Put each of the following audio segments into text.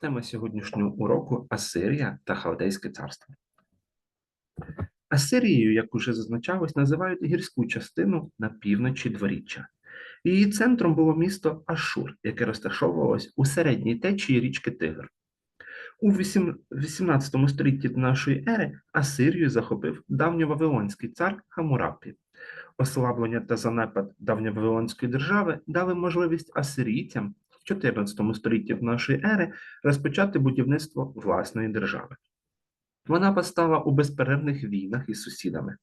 Тема сьогоднішнього уроку Асирія та Халдейське царство. Асирією, як уже зазначалось, називають гірську частину на півночі дворіччя. Її центром було місто Ашур, яке розташовувалось у середній течії річки Тигр. У 18 столітті до нашої ери Асирію захопив давньовавилонський цар Хамурапі. Ослаблення та занепад давньовавилонської держави дали можливість асирійцям 14 столітті до нашої ери розпочати будівництво власної держави. Вона постала у безперервних війнах із сусідами.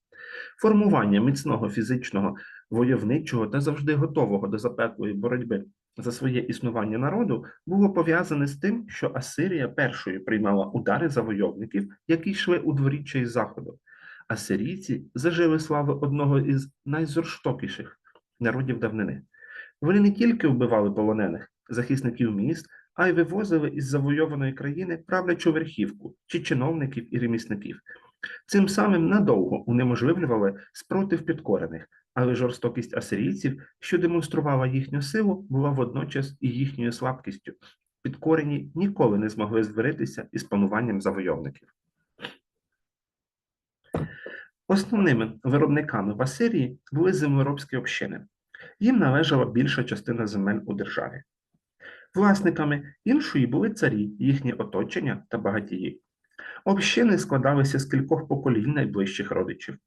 Формування міцного фізичного, войовничого та завжди готового до запеклої боротьби за своє існування народу було пов'язане з тим, що Асирія першою приймала удари завойовників, які йшли у дворіччя із заходу. Асирійці зажили слави одного із найжорстокіших народів давнини. Вони не тільки вбивали полонених, захисників міст, а й вивозили із завойованої країни правлячу верхівку чи чиновників і ремісників. Цим самим надовго унеможливлювали спротив підкорених, але жорстокість асирійців, що демонструвала їхню силу, була водночас і їхньою слабкістю. Підкорені ніколи не змогли звиритися із пануванням завойовників. Основними виробниками в Асирії були землеробські общини. Їм належала більша частина земель у державі. Власниками іншої були царі, їхні оточення та багатії. Общини складалися з кількох поколінь найближчих родичів.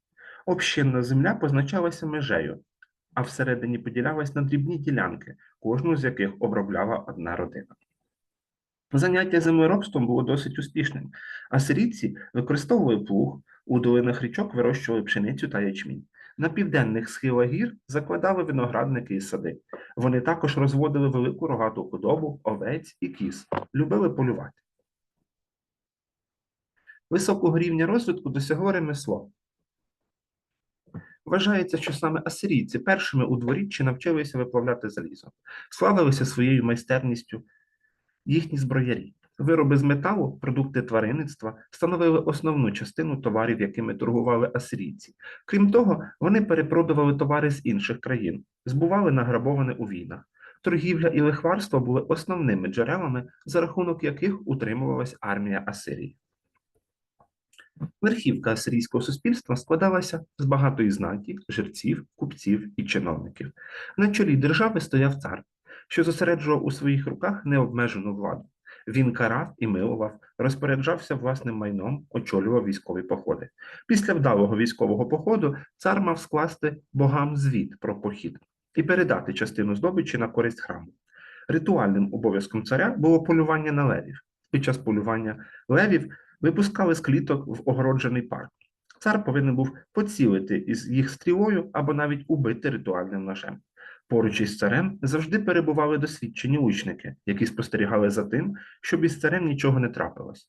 Общинна земля позначалася межею, а всередині поділялась на дрібні ділянки, кожну з яких обробляла одна родина. Заняття землеробством було досить успішним. Асирійці використовували плуг, у долинах річок вирощували пшеницю та ячмінь. На південних схилах гір закладали виноградники і сади. Вони також розводили велику рогату худобу, овець і кіз, любили полювати. Високого рівня розвитку досягло ремесло. Вважається, що саме асирійці першими у дворіччі навчилися виплавляти залізо, славилися своєю майстерністю їхні зброярі. Вироби з металу, продукти тваринництва становили основну частину товарів, якими торгували асирійці. Крім того, вони перепродували товари з інших країн, збували награбоване у війнах. Торгівля і лихварство були основними джерелами, за рахунок яких утримувалась армія Асирії. Верхівка асирійського суспільства складалася з багатої знаті, жерців, купців і чиновників. На чолі держави стояв цар, що зосереджував у своїх руках необмежену владу. Він карав і милував, розпоряджався власним майном, очолював військові походи. Після вдалого військового походу цар мав скласти богам звіт про похід і передати частину здобичі на користь храму. Ритуальним обов'язком царя було полювання на левів. Під час полювання левів випускали з кліток в огороджений парк. Цар повинен був поцілити із їх стрілою або навіть убити ритуальним ножем. Поруч із царем завжди перебували досвідчені учники, які спостерігали за тим, щоб із царем нічого не трапилось.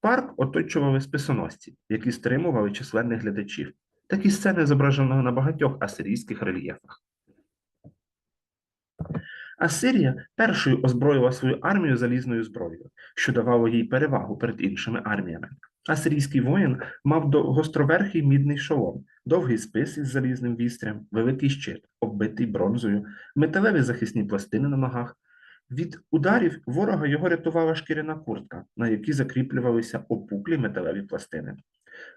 Парк оточували списоносці, які стримували численних глядачів. Такі сцени зображено на багатьох асирійських рельєфах. Асирія першою озброїла свою армію залізною зброєю, що давало їй перевагу перед іншими арміями. Асирійський воїн мав гостроверхий мідний шолом, довгий спис із залізним вістрям, великий щит, оббитий бронзою, металеві захисні пластини на ногах. Від ударів ворога його рятувала шкіряна куртка, на якій закріплювалися опуклі металеві пластини.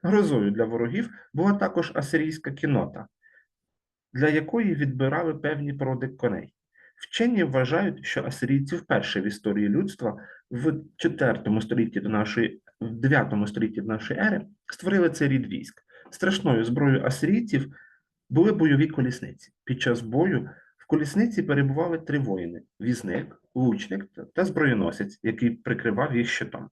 Грозою для ворогів була також асирійська кінота, для якої відбирали певні породи коней. Вчені вважають, що асирійці вперше в історії людства в 4 столітті до нашої, в 9 столітті до нашої ери створили цей рід військ. Страшною зброєю асирійців були бойові колісниці. Під час бою в колісниці перебували три воїни: візник, лучник та зброєносець, який прикривав їх щитом.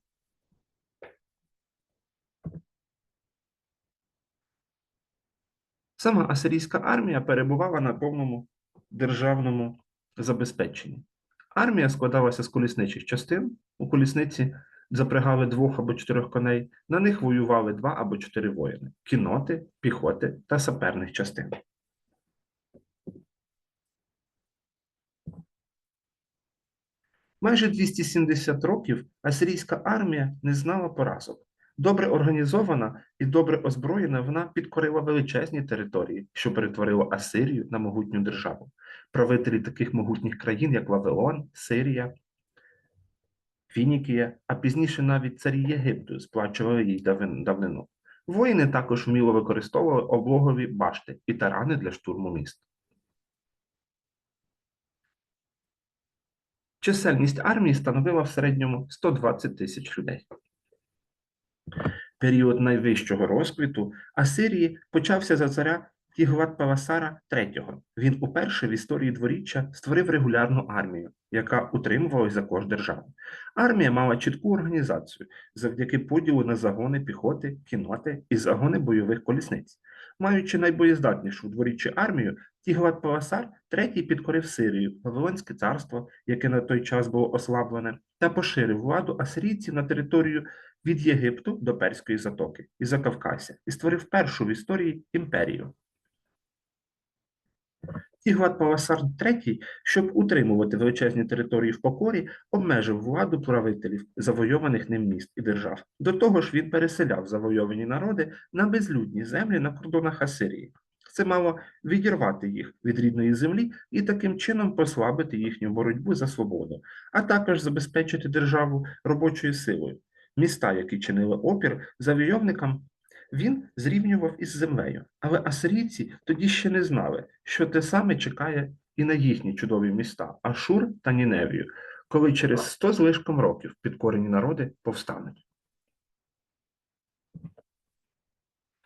Сама асирійська армія перебувала на повному державному забезпеченні. Армія складалася з колісничих частин. У колісниці запрягали двох або чотирьох коней, на них воювали два або чотири воїни кіноти, піхоти та саперних частин. Майже 270 років асирійська армія не знала поразок. Добре організована і добре озброєна, вона підкорила величезні території, що перетворило Асирію на могутню державу. Правителі таких могутніх країн, як Вавилон, Сирія, Фінікія, а пізніше навіть царі Єгипту сплачували їй давнину. Воїни також вміло використовували облогові башти і тарани для штурму міст. Чисельність армії становила в середньому 120 тисяч людей. Період найвищого розквіту Асирії почався за царя Тігват-Павасара III. Він уперше в історії дворіччя створив регулярну армію, яка утримувалась за кошт держави. Армія мала чітку організацію завдяки поділу на загони піхоти, кіноти і загони бойових колісниць. Маючи найбоєздатнішу в дворіччі армію, Тігват-Павасар III підкорив Сирію, Вавилонське царство, яке на той час було ослаблене, та поширив владу асирійців на територію від Єгипту до Перської затоки і Закавкася і створив першу в історії імперію. Тігват-Павасар III, щоб утримувати величезні території в покорі, обмежив владу правителів завойованих ним міст і держав. До того ж, він переселяв завойовані народи на безлюдні землі на кордонах Асирії. Це мало відірвати їх від рідної землі і таким чином послабити їхню боротьбу за свободу, а також забезпечити державу робочою силою. Міста, які чинили опір завойовникам, він зрівнював із землею. Але асирійці тоді ще не знали, що те саме чекає і на їхні чудові міста Ашур та Ніневію, коли через сто з лишком років підкорені народи повстануть.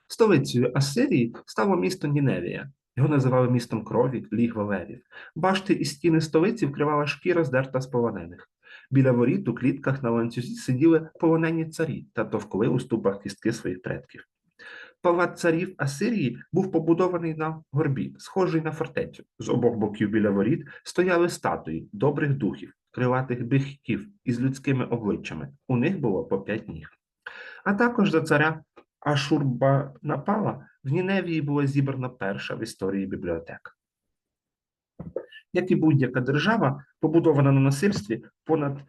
Столицею Асирії стало місто Ніневія. Його називали містом крові, лігва левів. Башти і стіни столиці вкривала шкіра здерта з полонених. Біля воріт у клітках на ланцюзі сиділи полонені царі та товкли у ступах кістки своїх предків. Палац царів Асирії був побудований на горбі, схожий на фортецю. З обох боків біля воріт стояли статуї добрих духів, крилатих бігків із людськими обличчями. У них було по п'ять ніг. А також за царя Ашурбанапала в Ніневії була зібрана перша в історії бібліотека. Як і будь-яка держава, побудована на насильстві понад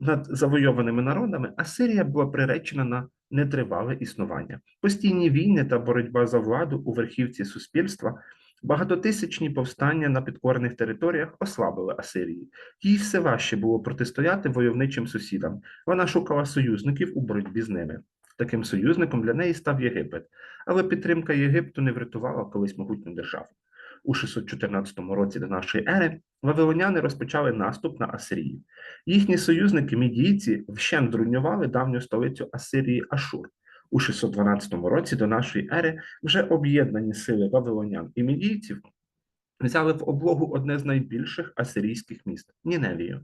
над завойованими народами, Асирія була приречена на нетривале існування. Постійні війни та боротьба за владу у верхівці суспільства, багатотисячні повстання на підкорених територіях ослабили Асирії. Їй все важче було протистояти войовничим сусідам. Вона шукала союзників у боротьбі з ними. Таким союзником для неї став Єгипет, але підтримка Єгипту не врятувала колись могутню державу. У 614 році до нашої ери вавилоняни розпочали наступ на Асирію. Їхні союзники мідійці вщент зруйнували давню столицю Асирії Ашур. У 612 році до нашої ери вже об'єднані сили вавилонян і мідійців взяли в облогу одне з найбільших асирійських міст Ніневію.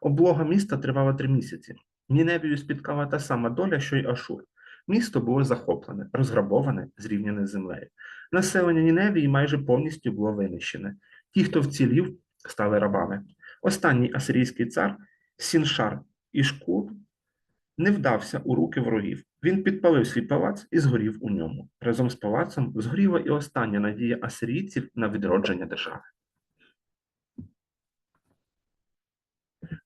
Облога міста тривала три місяці. Ніневію спіткала та сама доля, що й Ашур. Місто було захоплене, розграбоване, зрівняне з землею. Населення Ніневії майже повністю було винищене. Ті, хто вцілів, стали рабами. Останній асирійський цар Сіншар Ішкур не вдався у руки ворогів. Він підпалив свій палац і згорів у ньому. Разом з палацом згоріла і остання надія асирійців на відродження держави.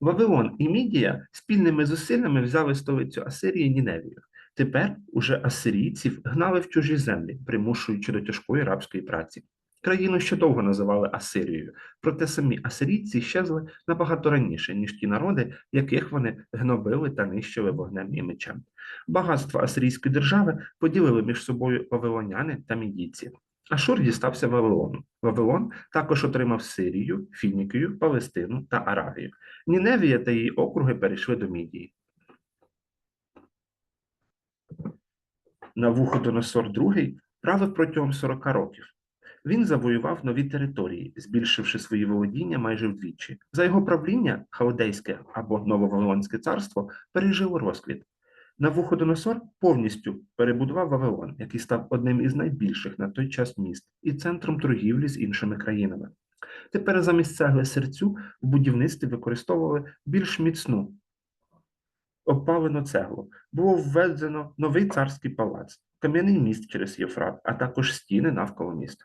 Вавилон і Мідія спільними зусиллями взяли столицю Асирії Ніневію. Тепер уже асирійців гнали в чужі землі, примушуючи до тяжкої рабської праці. Країну ще довго називали Асирією, проте самі асирійці щезли набагато раніше, ніж ті народи, яких вони гнобили та нищили вогнем і мечем. Багатство асирійської держави поділили між собою вавилоняни та мідійці. Ашур дістався Вавилону. Вавилон також отримав Сирію, Фінікію, Палестину та Аравію. Ніневія та її округи перейшли до Мідії. Навуходоносор II правив протягом 40 років. Він завоював нові території, збільшивши свої володіння майже вдвічі. За його правління Халдейське або Нововавилонське царство пережило розквіт. Навуходоносор повністю перебудував Вавилон, який став одним із найбільших на той час міст і центром торгівлі з іншими країнами. Тепер замість цегли серцю в будівництві використовували більш міцну обпалену цеглу. Було введено новий царський палац, кам'яний міст через Єфрат, а також стіни навколо міста.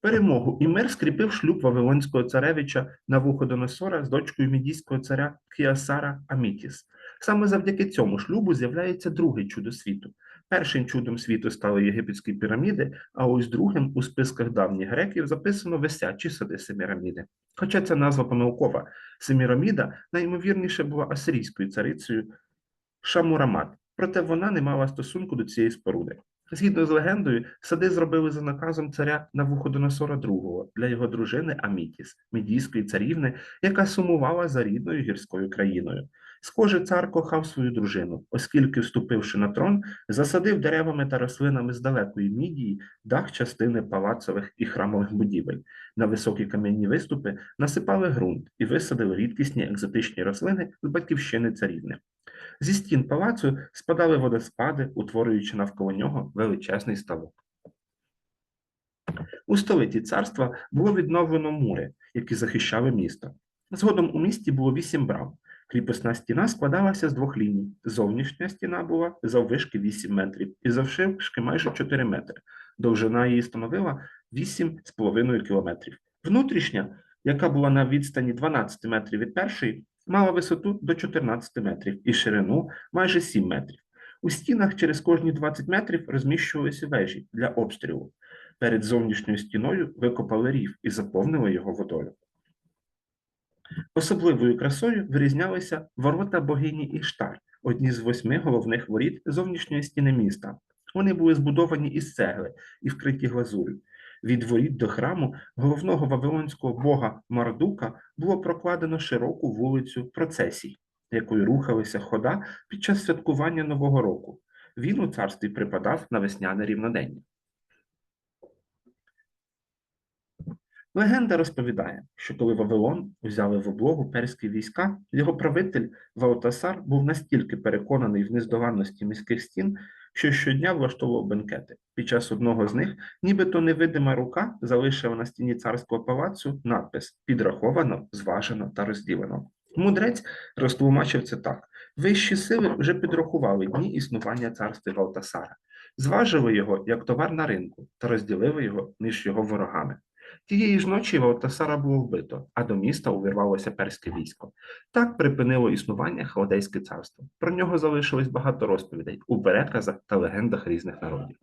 Перемогу і мир скріпив шлюб Вавилонського царевича Навуходоносора з дочкою мідійського царя Кіасара Амітіс. Саме завдяки цьому шлюбу з'являється друге чудо світу Першим чудом світу стали єгипетські піраміди, а ось другим у списках давніх греків записано висячі сади Семіраміди. Хоча ця назва помилкова, Семіраміда найімовірніше була асирійською царицею Шамурамат, проте вона не мала стосунку до цієї споруди. Згідно з легендою, сади зробили за наказом царя Навуходоносора II для його дружини Амітіс, медійської царівни, яка сумувала за рідною гірською країною. Схоже, цар кохав свою дружину, оскільки, вступивши на трон, засадив деревами та рослинами з далекої мідії дах частини палацових і храмових будівель. На високі кам'яні виступи насипали ґрунт і висадили рідкісні екзотичні рослини з батьківщини царівни. Зі стін палацу спадали водоспади, утворюючи навколо нього величезний ставок. У столиці царства було відновлено мури, які захищали місто. Згодом у місті було вісім брам. Кріпосна стіна складалася з двох ліній. Зовнішня стіна була заввишки 8 метрів і завширшки майже 4 метри. Довжина її становила 8,5 кілометрів. Внутрішня, яка була на відстані 12 метрів від першої, мала висоту до 14 метрів і ширину майже 7 метрів. У стінах через кожні 20 метрів розміщувалися вежі для обстрілу. Перед зовнішньою стіною викопали рів і заповнили його водою. Особливою красою вирізнялися ворота богині Іштар, одні з восьми головних воріт зовнішньої стіни міста. Вони були збудовані із цегли і вкриті глазур'ю. Від воріт до храму головного вавилонського бога Мардука було прокладено широку вулицю процесій, якою рухалися хода під час святкування Нового року. Він у царстві припадав на весняне рівнодення. Легенда розповідає, що коли Вавилон взяли в облогу перські війська, його правитель Ваотасар був настільки переконаний в нездоланності міських стін, що щодня влаштовував бенкети. Під час одного з них, нібито невидима рука залишила на стіні царського палацу надпис підраховано, зважено та розділено. Мудрець розтлумачив це так: вищі сили вже підрахували дні існування царства Валтасара, зважили його як товар на ринку та розділили його між його ворогами. Тієї ж ночі Валтасара було вбито, а до міста увірвалося перське військо. Так припинило існування Халдейське царство. Про нього залишилось багато розповідей у переказах та легендах різних народів.